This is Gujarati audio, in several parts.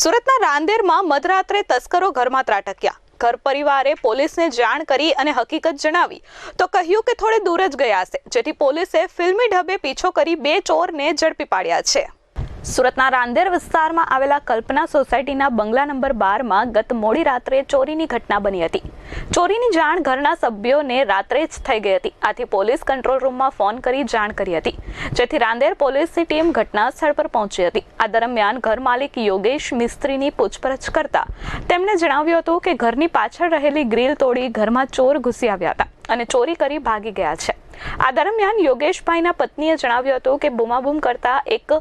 સુરતના રાંદેરમાં મધરાત્રે તસ્કરો ઘરમાં ત્રાટક્યા. ઘર પરિવારે પોલીસને જાણ કરી અને હકીકત જણાવી. તો કહ્યું કે થોડે દૂર જ ગયા છે જેથી પોલીસે ફિલ્મી ઢબે પીછો કરી બે ચોરને ઝડપી પાડ્યા છે. સુરતના રાંદેર વિસ્તારમાં આવેલા કલ્પના સોસાયટીના બંગલા નંબર બારમાં ગત મોડી રાત્રે ચોરીની ઘટના બની હતી. ચોરીની જાણ ઘરના સભ્યોને રાત્રે જ થઈ ગઈ હતી. આથી પોલીસ કંટ્રોલ રૂમમાં ફોન કરી જાણ કરી હતી. જેથી રાંદેર પોલીસની ટીમ ઘટના સ્થળ પર પહોંચી હતી. આ દરમિયાન ઘર માલિક યોગેશ મિસ્ત્રીની પૂછપરછ કરતા તેમણે જણાવ્યું હતું કે ઘરની પાછળ રહેલી ગ્રીલ તોડી ઘરમાં ચોર ઘૂસી આવ્યા હતા અને ચોરી કરી ભાગી ગયા છે. આ દરમિયાન યોગેશભાઈના પત્નીએ જણાવ્યું હતું કે બૂમાબૂમ કરતા એક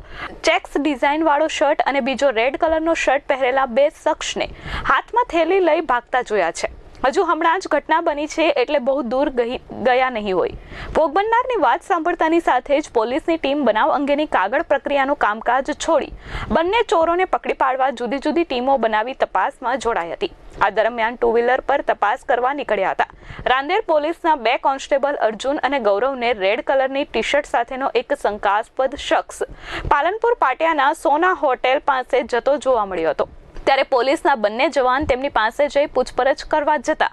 ચેક્સ ડિઝાઇન વાળો શર્ટ અને બીજો રેડ કલરનો શર્ટ પહેરેલા બે શખ્સને હાથમાં થેલી લઈ ભાગતા જોયા છે. હજુ હમણાં જ ઘટના બની છે એટલે બહુ દૂર ગયા નહીં હોય. ભોગ બનનારની વાત સાંભળતાની સાથે જ પોલીસની ટીમ બનાવ અંગેની કાગળ પ્રક્રિયાનું કામકાજ છોડી બંને ચોરોને પકડી પાડવા જુદી જુદી ટીમો બનાવી તપાસમાં જોડાઈ હતી. આ દરમિયાન ટુ વ્હીલર પર તપાસ કરવા નીકળ્યા હતા. રાંદેર પોલીસના બે કોન્સ્ટેબલ અર્જુન અને ગૌરવને રેડ કલરની ટી શર્ટ સાથેનો એક શંકાસ્પદ શખ્સ પાલનપુર પાટિયાના સોના હોટેલ પાસે જતો જોવા મળ્યો હતો. ત્યારે પોલીસના બંને જવાન તેમની પાસે જઈ પૂછપરછ કરવા જતા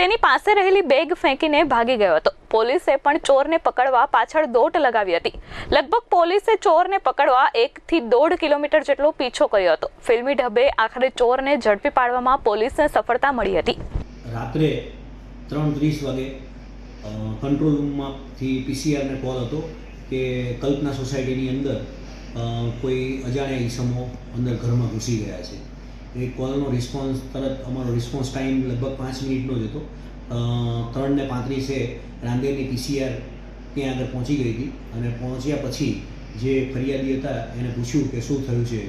તેની પાસે રહેલી બેગ ફેંકીને ભાગી ગયો હતો. પોલીસે પણ ચોરને પકડવા પાછળ દોટ લગાવી હતી. લગભગ પોલીસે ચોરને પકડવા એકથી દોઢ કિલોમીટર જેટલો પીછો કર્યો હતો. ફિલ્મી ઢબે આખરે ચોરને ઝડપી પાડવામાં પોલીસને સફળતા મળી હતી. રાત્રે ત્રણ ત્રીસ વાગે કંટ્રોલ રૂમમાંથી પીસીઆરને કોલ હતો કે કલ્પના સોસાયટીની અંદર કોઈ અજાણ્યા ઈસમો અંદર ઘરમાં ઘૂસી ગયા છે. એ કોલનો રિસ્પોન્સ તરત, અમારો રિસ્પોન્સ ટાઈમ લગભગ પાંચ મિનિટનો જ હતો. ત્રણ ને પાંત્રીસે રાંદેરની પીસીઆર ત્યાં આગળ પહોંચી ગઈ હતી અને પહોંચ્યા પછી જે ફરિયાદી હતા એને પૂછ્યું કે શું થયું છે?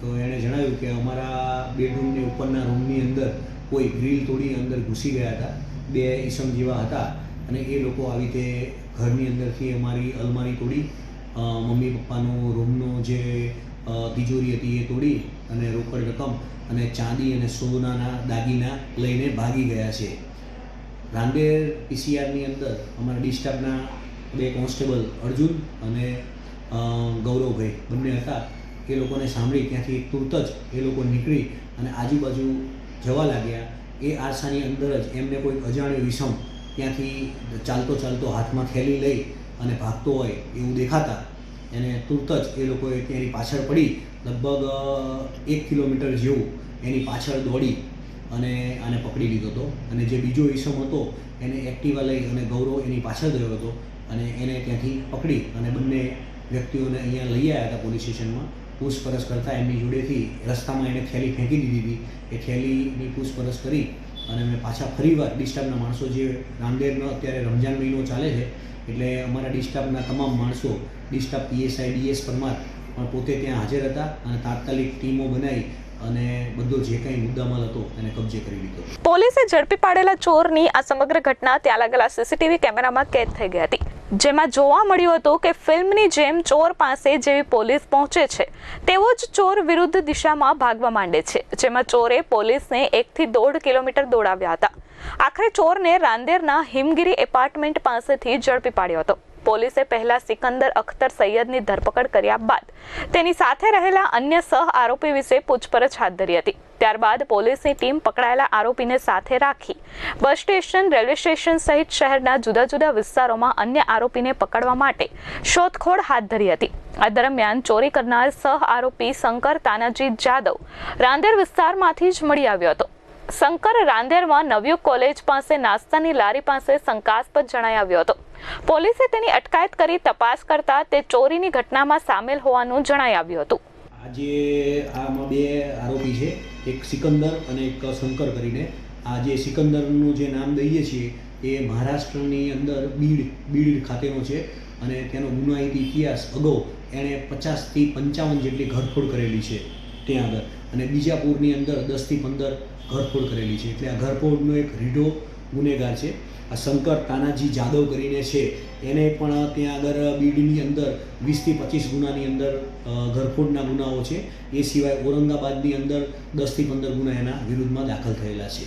તો એણે જણાવ્યું કે અમારા બેડરૂમની ઉપરના રૂમની અંદર કોઈ ગ્રીલ તોડી અંદર ઘૂસી ગયા હતા. બે ઈસમ જેવા હતા અને એ લોકો આવી રીતે ઘરની અંદરથી અમારી અલમારી તોડી મમ્મી પપ્પાનું રૂમનો જે તિજોરી હતી એ તોડી અને રોકડ રકમ અને ચાંદી અને સોનાના દાગીના લઈને ભાગી ગયા છે. રાંદેર પીસીઆરની અંદર અમારા ડિસ્ટાફના બે કોન્સ્ટેબલ અર્જુન અને ગૌરવભાઈ બંને હતા. એ લોકોને સાંભળી ત્યાંથી તુરત જ એ લોકો નીકળી અને આજુબાજુ જવા લાગ્યા. એ આરસાની અંદર જ એમને કોઈ અજાણ્યો વિષમ ત્યાંથી ચાલતો ચાલતો હાથમાં થેલી લઈ અને ભાગતો હોય એવું દેખાતા. એને તુરત જ એ લોકોએ તેની પાછળ પડી, લગભગ એક કિલોમીટર જેવું એની પાછળ દોડી અને આને પકડી લીધો હતો. અને જે બીજો ઈસમ હતો, એને એક્ટિવા લઈ અને ગૌરવ એની પાછળ ગયો હતો. અને એને ત્યાંથી પકડી અને બંને વ્યક્તિઓને અહીંયા લઈ આવ્યા હતા પોલીસ સ્ટેશનમાં. પૂછપરછ કરતાં એમની જોડેથી રસ્તામાં એણે થેલી ફેંકી દીધી હતી. એ થેલીની પૂછપરછ કરી અને અમે પાછા ફરીવાર ડિસ્ટાફના માણસો જે રામદેવનો અત્યારે રમજાન મહિનો ચાલે છે, એટલે અમારા ડિસ્ટાફના તમામ માણસો ડિસ્ટાફ પીએસઆઈ, ડીએસ પરમાર પણ પોતે ત્યાં હાજર હતા અને તાત્કાલિક ટીમો બનાવી પોલીસે ઝડપી પાડેલા ચોરની આ સમગ્ર ઘટના ત્યાં લાગેલા સીસીટીવી કેમેરામાં કેદ થઈ ગઈ હતી. જેમાં જોવા મળ્યું હતું કે ફિલ્મની જેમ ચોર પાસે જેવી પોલીસ પહોંચે છે તેવો જ ચોર વિરુદ્ધ દિશામાં ભાગવા માંડે છે, જેમાં ચોરે પોલીસને એકથી દોઢ કિલોમીટર દોડાવ્યા હતા. આખરે ચોરને રાંદેરના હિમગીરી એપાર્ટમેન્ટ પાસેથી ઝડપી પાડ્યો હતો. પોલીસે પહેલા સિકંદર અખ્તર સૈયદની ધરપકડ કર્યા બાદ તેની સાથે રહેલા અન્ય સહ આરોપી વિશે પૂછપરછ હાથ ધરી હતી. ત્યારબાદ પોલીસની ટીમ પકડાયેલા આરોપીને સાથે રાખી બસ સ્ટેશન, રેલવે સ્ટેશન સહિત શહેરના જુદા જુદા વિસ્તારોમાં અન્ય આરોપીને પકડવા માટે શોધખોળ હાથ ધરી હતી. આ દરમિયાન ચોરી કરનાર સહ આરોપી શંકર તાનાજી જાદવ રાંદેર વિસ્તારમાંથી જ મળી આવ્યો હતો. શંકર રાંદેરમાં નવયુગ કોલેજ પાસે નાસ્તાની લારી પાસે શંકાસ્પદ જણાઈ આવ્યો હતો. પોલીસે તેની અટકાયત કરી તપાસ કરતા તે ચોરીની ઘટનામાં સામેલ હોવાનું જણાઈ આવ્યું હતું. આજે આમાં બે આરોપી છે, એક સિકંદર અને એક શંકર કરીને, આ જે સિકંદરનું જે નામ દઈએ છીએ, એ મહારાષ્ટ્રની અંદર બીડ બીડ ખાતેનો છે અને તેનો ગુનાહિત ઇતિહાસ અગાઉ એણે પચાસથી પંચાવન જેટલી ઘરફોડ કરેલી છે. ત્યાં આગળ. અને બીજાપુરની અંદર દસથી પંદર ઘરફોડ કરેલી છે. એટલે આ ઘરફોડનો એક રીઢો ગુનેગાર છે. આ શંકર તાનાજી જાદવ કરીને છે. એને પણ ત્યાં આગળ બીડની અંદર વીસથી પચીસ ગુનાની અંદર ઘરફોડના ગુનાઓ છે. એ સિવાય ઔરંગાબાદની અંદર દસથી પંદર ગુના એના વિરુદ્ધમાં દાખલ થયેલા છે.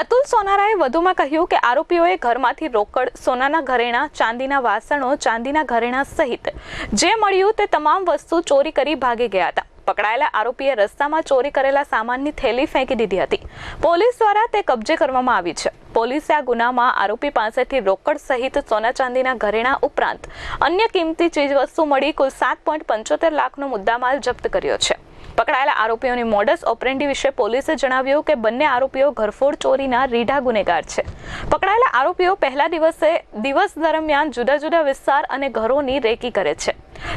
અતુલ સોનારાએ વધુમાં કહ્યું કે આરોપીઓએ ઘરમાંથી રોકડ, સોનાના ઘરેણાં, ચાંદીના વાસણો, ચાંદીના ઘરેણાં સહિત જે મળ્યું તે તમામ વસ્તુ ચોરી કરી ભાગી ગયા હતા. પકડાયેલા આરોપીએ રસ્તામાં ચોરી કરેલા સામાનની થેલી ફેંકી દીધી હતી. પોલીસ દ્વારા તે કબજે કરવામાં આવી છે. પોલીસે આ ગુનામાં આરોપી પાસેથી રોકડ સહિત સોના ચાંદીના ઘરેણા ઉપરાંત અન્ય કિંમતી ચીજવસ્તુ મળી કુલ સાત પોઈન્ટ પંચોતેર લાખનો મુદ્દામાલ જપ્ત કર્યો છે. પકડાયેલા આરોપીઓની મોડસ ઓપરેન્ડી વિશે પોલીસે જણાવ્યું કે બંને આરોપીઓ ઘરફોડ ચોરીના રીઢા ગુનેગાર છે. પકડાયેલા આરોપીઓ પહેલા દિવસે દિવસ દરમિયાન જુદા જુદા વિસ્તાર અને ઘરોની રેકી કરે છે.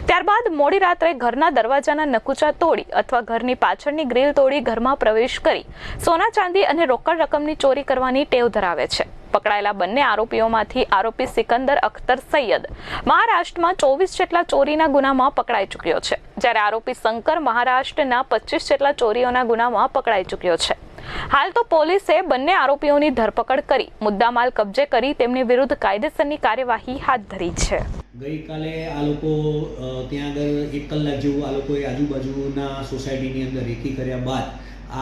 ત્યારબાદ મોડી રાત્રે ઘરના દરવાજાના નકુચા તોડી અથવા ઘરની પાછળની ગ્રીલ તોડી ઘરમાં પ્રવેશ કરી સોના ચાંદી અને રોકડ રકમની ચોરી કરવાની ટેવ ધરાવે છે. પકડાયેલા બંને આરોપીઓમાંથી આરોપી સિકંદર અખ્તર સૈયદ મહારાષ્ટ્રમાં ચોવીસ જેટલા ચોરીના ગુનામાં પકડાઈ ચૂક્યો છે. જ્યારે આરોપી શંકર મહારાષ્ટ્રના પચીસ જેટલા ચોરીઓના ગુનામાં પકડાઈ ચૂક્યો છે. હાલ તો પોલીસે બંને આરોપીઓની ધરપકડ કરી, મુદ્દામાલ કબજે કરી, તેમની વિરુદ્ધ કાયદેસરની કાર્યવાહી હાથ ધરી છે. ગઈકાલે આ લોકો ત્યાં આગળ એક કલાક જેવું આ લોકોએ આજુબાજુના સોસાયટીની અંદર રેકી કર્યા બાદ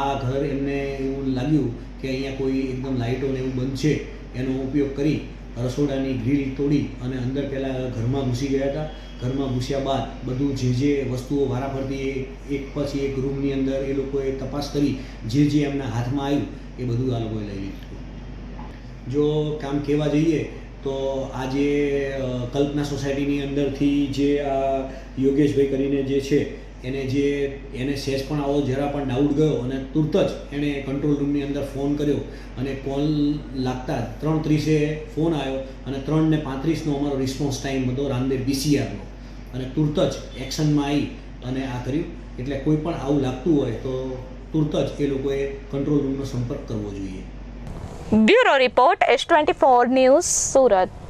આ ઘર એમને એવું લાગ્યું કે અહીંયા કોઈ એકદમ લાઇટો ને એવું બંધ છે. એનો ઉપયોગ કરી રસોડાની ગ્રીલ તોડી અને અંદર પહેલાં ઘરમાં ઘૂસી ગયા હતા. ઘરમાં ઘૂસ્યા બાદ બધું જે જે વસ્તુઓ વારાફરતી એક પછી એક રૂમની અંદર એ લોકોએ તપાસ કરી જે જે એમના હાથમાં આવ્યું એ બધું આ લોકોએ લઈ લીધું. જો કામ કહેવા જઈએ તો આજે કલ્પના સોસાયટીની અંદરથી જે આ યોગેશભાઈ કરીને જે છે એને જે, એને સેજ પણ આવો, જરા પણ ડાઉટ ગયો અને તુરત જ એણે કંટ્રોલ રૂમની અંદર ફોન કર્યો અને કોલ લાગતા ત્રણ ત્રીસે ફોન આવ્યો અને ત્રણ ને પાંત્રીસનો અમારો રિસ્પોન્સ ટાઈમ હતો રાંદેર બીસીઆરનો અને તુરત જ એક્શનમાં આવી અને આ કર્યું. એટલે કોઈ પણ આવું લાગતું હોય તો તુરત જ એ લોકોએ કંટ્રોલ રૂમનો સંપર્ક કરવો જોઈએ. Bureau report S twenty four news Surat.